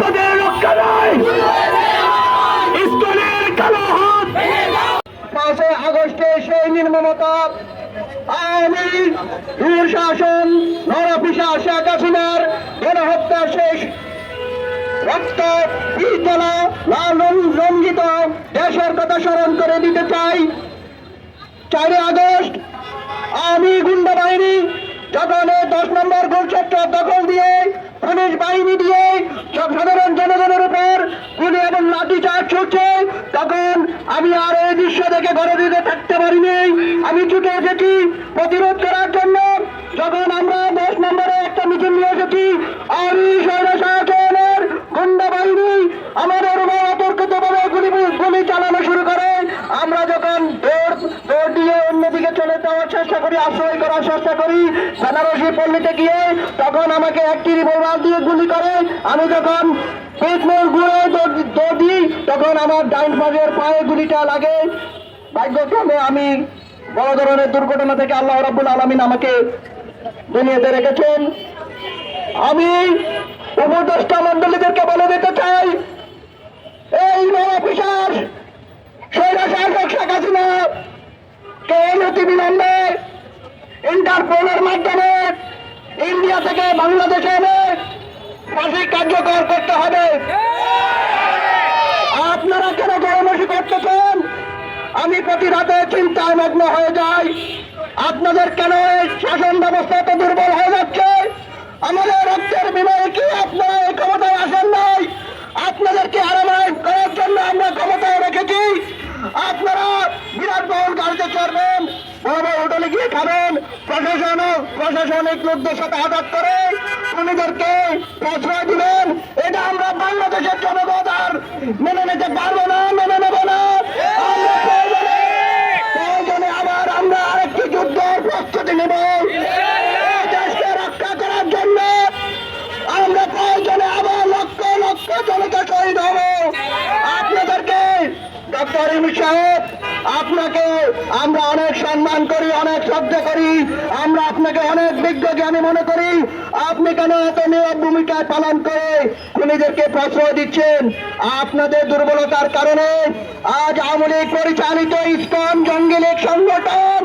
রাজপথের রক্ষা নাই স্কুলের কালো হাত। পাঁচই আগস্টে সেই নির্মমতা আওয়ামী শাসন নরপিসা শেখ হাসিনার গণহত্যা শেষ। রক্ত পিতলা লাল রঞ্জিত দেশের কথা স্মরণ করে দিতে চাই। চারই আগস্ট আমি গুন্ডা বাহিনী এই দশ নম্বর গোলচত্বর দখল দিয়ে পুলিশ বাহিনী দিয়ে সব সাধারণ জনগণের উপর গুলি এবং লাঠি চার্জ ছুটছে তখন আমি আর এই দৃশ্য দেখে ঘরে দিতে থাকতে পারিনি। আমি ছুটে এসেছি প্রতিরোধ করার জন্য। যখন আমরা দশ নম্বরে একটা মিছিল নিয়ে এসেছি, আর এই স্বৈরশাসনের গুন্ডা বাহিনী আমাদের উপর অতর্কিতভাবে গুলি গুলি চালানো শুরু করে আমরা যখন দৌড় দৌড় অন্যদিকে চলে যাওয়ার চেষ্টা করি, আশ্রয় করার চেষ্টা করি। বেনারসি পল্লীতে গিয়ে তখন আমাকে একটি রিভলভার দিয়ে গুলি করে। আমি যখন পেটমোর ঘুরে দৌড় তখন আমার ডাইন পাশের পায়ে গুলিটা লাগে। ভাগ্যক্রমে আমি বড় ধরনের দুর্ঘটনা থেকে আল্লাহ রাব্বুল আলমিন আমাকে দুনিয়াতে রেখেছেন। আমি উপদেষ্টা মন্ডলীদেরকে বলে দিতে চাই, এই অফিসার স্বৈরাচার বাংলাদেশে এনে ফাঁসি কার্যকর করতে হবে। আপনারা কেন গরমসি করতেছেন? আমি প্রতি রাতে চিন্তায় মগ্ন হয়ে যাই। আপনাদের কেন শাসন ব্যবস্থা এত দুর্বল হয়ে যাচ্ছে? আমাদের রক্তের বিনয়ে কি আপনারা এই ক্ষমতায় খাবেন প্রশাসন প্রশাসনিক লোকদের সাথে আঘাত করে। খুনিদেরকে প্রশ্রয় দিবেন। এটা আমরা বাংলাদেশের জনগণ মেনে নিতে পারব না, মেনে নেব না। রক্ষা করার জন্য আমরা আবার লক্ষ লক্ষ আপনাদেরকে ডক্টর ইমি সাহেব আপনাকে আমরা অনেক সম্মান করি, অনেক শ্রদ্ধা করি। আমরা আপনাকে অনেক বিজ্ঞ জ্ঞানী মনে করি। আপনি কেন এত নীরব ভূমিকা পালন করে খুনিদেরকে প্রশ্রয় দিচ্ছেন? আপনাদের দুর্বলতার কারণে আজ আওয়ামী লীগ পরিচালিত ইস্কন জঙ্গি লীগ সংগঠন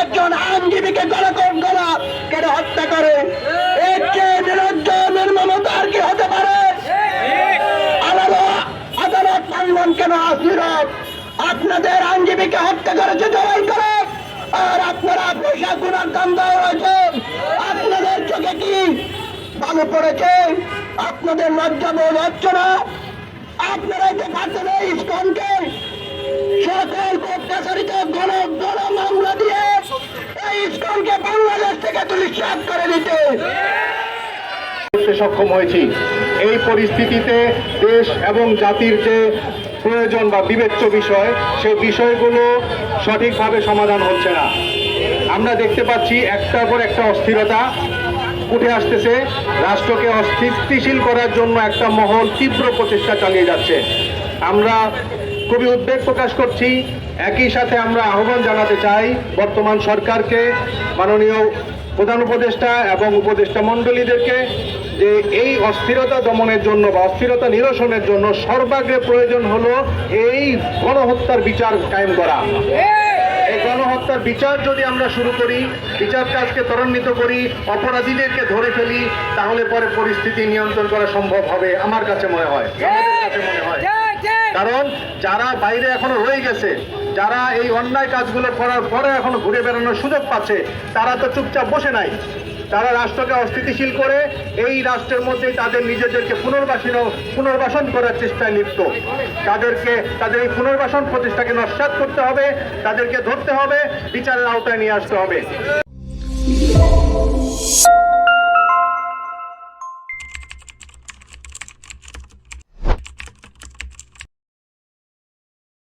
একজন আইনজীবীকে গণকম করা কেন হত্যা করে। আপনাদের আইনজীবীকে হত্যা করেছে, জবাই করে। আর আপনারা পয়সা গুণার কান্দা রয়েছে। আপনাদের চোখে কি ভালো পড়েছে? আপনাদের লজ্জা বোধ হচ্ছে না? সক্ষম হয়েছি। এই পরিস্থিতিতে দেশ এবং জাতির যে প্রয়োজন বা বিবেচ্য বিষয়, সেই বিষয়গুলো সঠিকভাবে সমাধান হচ্ছে না। আমরা দেখতে পাচ্ছি একটার পর একটা অস্থিরতা উঠে আসতেছে। রাষ্ট্রকে অস্থিতিশীল করার জন্য একটা মহল তীব্র প্রচেষ্টা চালিয়ে যাচ্ছে। আমরা খুবই উদ্বেগ প্রকাশ করছি। একই সাথে আমরা আহ্বান জানাতে চাই বর্তমান সরকারকে, মাননীয় প্রধান উপদেষ্টা এবং উপদেষ্টা মণ্ডলীদেরকে যে এই অস্থিরতা দমনের জন্য বা অস্থিরতা নিরসনের জন্য সর্বাগ্রে প্রয়োজন হলো এই গণহত্যার বিচার কায়েম করা। এই গণহত্যার বিচার যদি আমরা শুরু করি বিচার কাজকে ত্বরান্বিত করি অপরাধীদেরকে ধরে ফেলি তাহলে পরে পরিস্থিতি নিয়ন্ত্রণ করা সম্ভব হবে আমার কাছে মনে হয়। আমাদের কাছে মনে হয়। কারণ যারা বাইরে এখনও রয়ে গেছে যারা এই অন্যায় কাজগুলো করার পরে এখনও ঘুরে বেড়ানোর সুযোগ পাচ্ছে তারা তো চুপচাপ বসে নাই। তারা রাষ্ট্রকে অস্থিতিশীল করে এই রাষ্ট্রের মধ্যেই তাদের নিজেদেরকে পুনর্বাসন পুনর্বাসন করার চেষ্টায় লিপ্ত। তাদেরকে, তাদের এই পুনর্বাসন প্রচেষ্টাকে নস্বাত করতে হবে, তাদেরকে ধরতে হবে, বিচারের আওতায় নিয়ে আসতে হবে।